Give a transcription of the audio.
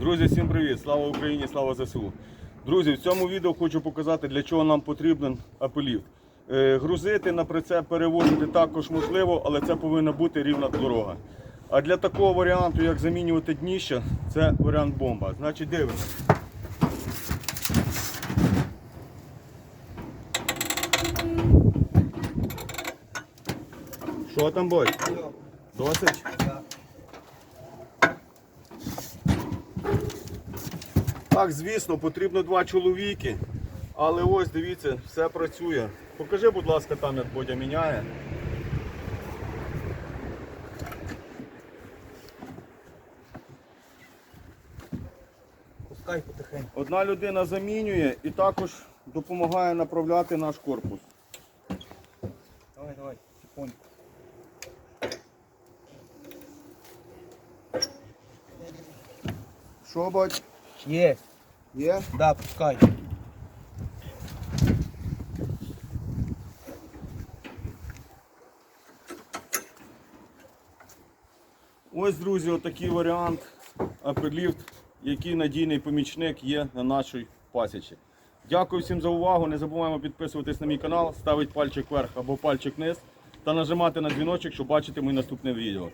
Друзі, всім привіт! Слава Україні, слава ЗСУ. Друзі, в цьому відео хочу показати, для чого нам потрібен апелів. Е, грузити на прицеп, перевозити також можливо, але це повинна бути рівна дорога. А для такого варіанту, як замінювати дніще, це варіант бомба. Значить, дивимося. Що там бой? Досить? Так, звісно, потрібно два чоловіки. Але ось дивіться, все працює. Покажи, будь ласка, там як Бодя міняє. Пускай потихеньку. Одна людина замінює і також допомагає направляти наш корпус. Давай, давай, тихонько. Що, бать? Є. Є? Да, пускай. Ось, друзі, отакий варіант апеліфт, який надійний помічник є на нашій пасічі. Дякую всім за увагу. Не забуваємо підписуватись на мій канал, ставити пальчик вверх або пальчик вниз та нажимати на дзвіночок, щоб бачити моє наступне відео.